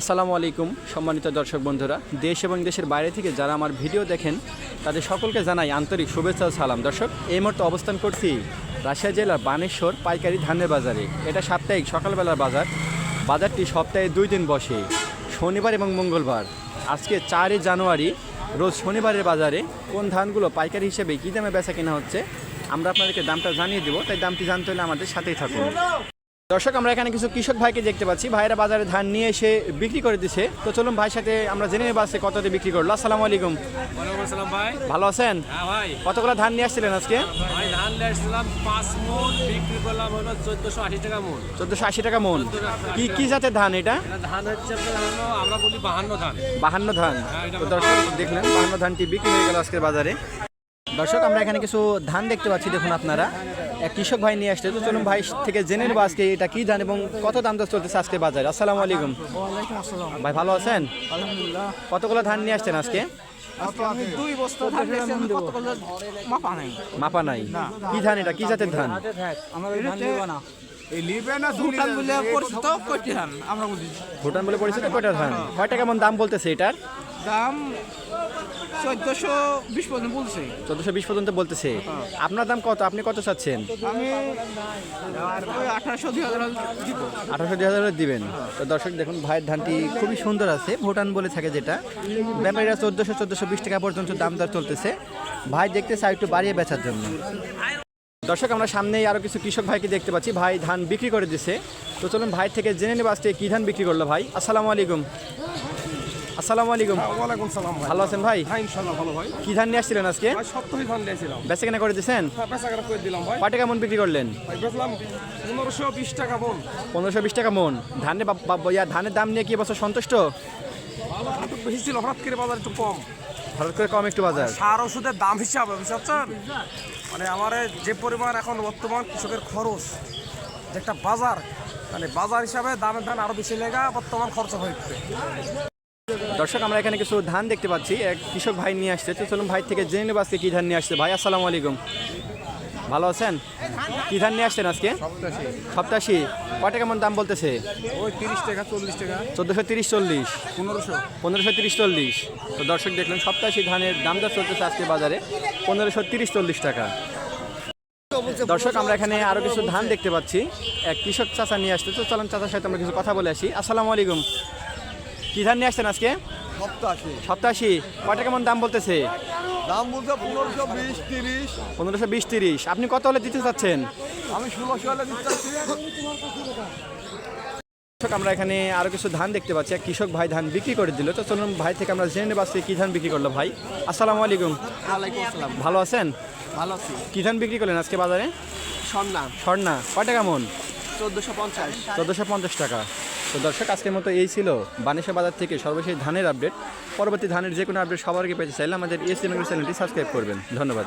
আসসালামু আলাইকুম, সম্মানিত দর্শক বন্ধুরা। দেশ এবং দেশের বাইরে থেকে যারা আমার ভিডিও দেখেন, তাদের সকলকে জানাই আন্তরিক শুভেচ্ছা সালাম। দর্শক, এই মুহূর্তে অবস্থান করছি রাজশাহী জেলার বানেশ্বর পাইকারি ধানের বাজারে। এটা সাপ্তাহিক সকালবেলার বাজার। বাজারটি সপ্তাহে দুই দিন বসে, শনিবার এবং মঙ্গলবার। আজকে চারই জানুয়ারি, রোজ শনিবারের বাজারে কোন ধানগুলো পাইকারি হিসেবে কী দামে বেচা কেনা হচ্ছে, আমরা আপনাদেরকে দামটা জানিয়ে দেবো। তাই দামটি জানতে হলে আমাদের সাথেই থাকুন। দর্শক আমরা এখানে কিছু কৃষক ভাইকে দেখতে পাচ্ছি। ভাইরা বাজারে ধান নিয়ে এসে বিক্রি করে দিচ্ছে। তো চলুন ভাইয়ের সাথে আমরা জেনে নেব আজকে কততে বিক্রি করল। আসসালামু আলাইকুম। ভাই। ভালো আছেন? হ্যাঁ ভাই। কতগুলো ধান নিয়ে আসছিলেন আজকে? ভাই ধান পাঁচ মন বিক্রি করলাম হলো চোদ্দশো আশি টাকা মন চোদ্দোশো আশি টাকা মন কি কি জাতের ধান এটা? এটা ধান হচ্ছে আমরা বলি বাহান্ন ধান। বাহান্ন ধান। তো দর্শক দেখলেন বাহান্ন ধানটি বিক্রি হয়ে গেল আজকের বাজারে। দর্শক আমরা এখানে কিছু ধান দেখতে পাচ্ছি দেখুন আপনারা। এক কৃষক ভাই নিয়ে আসছে। তো চলুন ভাই থেকে জেনে নেব আজকে এটা কি ধান এবং কত দাম দর চলতেছে আজকে বাজারে। আসসালামু আলাইকুম। ভাই ভালো আছেন? কতগুলো ধান নিয়ে আসছেন আজকে? মাপা নাই। কি ধান এটা? কি জাতের ধান? আমার ওই ধান নিব না। এই লিবে না ভুটান বলে পরিচিত কয়টি ধান? আমরা বলি। ভুটান বলে পরিচিত কয়টা ধান? কয়টা কেমন দাম বলতেছে এটার? দাম চোদ্দশো বিশ পর্যন্ত বলছে। চোদ্দশো বিশ পর্যন্ত বলতেছে। আপনার দাম কত? আপনি কত চাচ্ছেন? আমি আঠারোশো দুই হাজার আঠারোশো দুই হাজার দিবেন। তো দর্শক দেখুন ভাইয়ের ধানটি খুবই সুন্দর আছে ভুটান বলে থাকে যেটা। ব্যাপারীরা চোদ্দশো চোদ্দশো বিশ টাকা পর্যন্ত দাম দর চলতেছে। ভাই দেখতে চাই একটু বাড়িয়ে বেচার জন্য। দর্শক আমরা সামনেই আরও কিছু কৃষক ভাইকে দেখতে পাচ্ছি। ভাই ধান বিক্রি করে দিছে। তো চলুন ভাই থেকে জেনে নেব আজকে কী ধান বিক্রি করল ভাই। আসসালামু আলাইকুম। আসসালামু আলাইকুম। ওয়ালাইকুম সালাম ভাই। ভালো আছেন ভাই? হ্যাঁ ইনশাল্লাহ ভালো ভাই। কী ধান নিয়ে আসছিলেন আজকে? ভাই সপ্তাহে ধান দিয়েছিলাম বেচা কেনা করে দিয়েছেন? হ্যাঁ পেশা করে করে দিলাম ভাই। কয় মন বিক্রি করলেন? ভাই বেচলাম পনেরোশো বিশ টাকা বোন পনেরোশো বিশ টাকা মন। বা- ইয়া ধানের দাম নিয়ে কি এবছর সন্তুষ্ট? ধান বেশি ছিল হঠাৎ করে বাজার একটু কম। হঠাৎ করে কম একটু বাজার। সার ওষুধের দাম হিসাবে বুঝতে মানে আমার যে পরিমাণ এখন বর্তমান কৃষকের খরচ যে একটা বাজার মানে বাজার হিসাবে দামের ধান আরও বেশি লেগা বর্তমান খরচ হচ্ছে দর্শক আমরা এখানে কিছু ধান দেখতে পাচ্ছি। এক কৃষক ভাই নিয়ে আসছে। তো চলুন ভাই থেকে জেনে নেব আজকে কী ধান নিয়ে আসছে। ভাই আসসালামু আলাইকুম। ভালো আছেন? কী ধান নিয়ে আসছেন আজকে? সপ্তাশি। কয়টা কেমন দাম বলতেছে? ওই তিরিশ টাকা চল্লিশ টাকা। চোদ্দোশো তিরিশ চল্লিশ। পনেরোশো। পনেরোশো তিরিশ চল্লিশ। তো দর্শক দেখলেন সপ্তাশি ধানের দাম দর চলতেছে আজকে বাজারে। পনেরোশো তিরিশ চল্লিশ টাকা। দর্শক আমরা এখানে আরও কিছু ধান দেখতে পাচ্ছি। এক কৃষক চাচা নিয়ে আসছে। তো চলুন চাচার সাথে আমরা কিছু কথা বলে আসি। আসসালামু আলাইকুম। কী ধান নিয়ে আসছেন আজকে? সপ্তাহে সপ্তাশি। কয়টা কেমন দাম বলতেছে? দাম বলতে পনেরোশো বিশ তিরিশ। পনেরোশো বিশ তিরিশ। আপনি কত হলে দিতে চাচ্ছেন? আমি ষোলোশো হলে দিতে চাচ্ছি। দর্শক আমরা এখানে আরও কিছু ধান দেখতে পাচ্ছি। এক কৃষক ভাই ধান বিক্রি করে দিল। তো চলুন ভাই থেকে আমরা জেনে নেব আজকে কি ধান বিক্রি করল ভাই। আসসালামু আলাইকুম। ওয়ালাইকুম আসসালাম। ভালো আছেন? ভালো আছি। কি ধান বিক্রি করলেন আজকে বাজারে? সন্না স্বর্ণা। কয় কেমন? মন চোদ্দশো পঞ্চাশ। চোদ্দোশো পঞ্চাশ টাকা। তো দর্শক, আজকের মতো এই ছিল বানেশ্বর বাজার থেকে সর্বশেষ ধানের আপডেট। পরবর্তী ধানের যে কোনো আপডেট সবার আগে পেতে চাইলে আমাদের এসি এস চ্যানেলটি সাবস্ক্রাইব করবেন। ধন্যবাদ।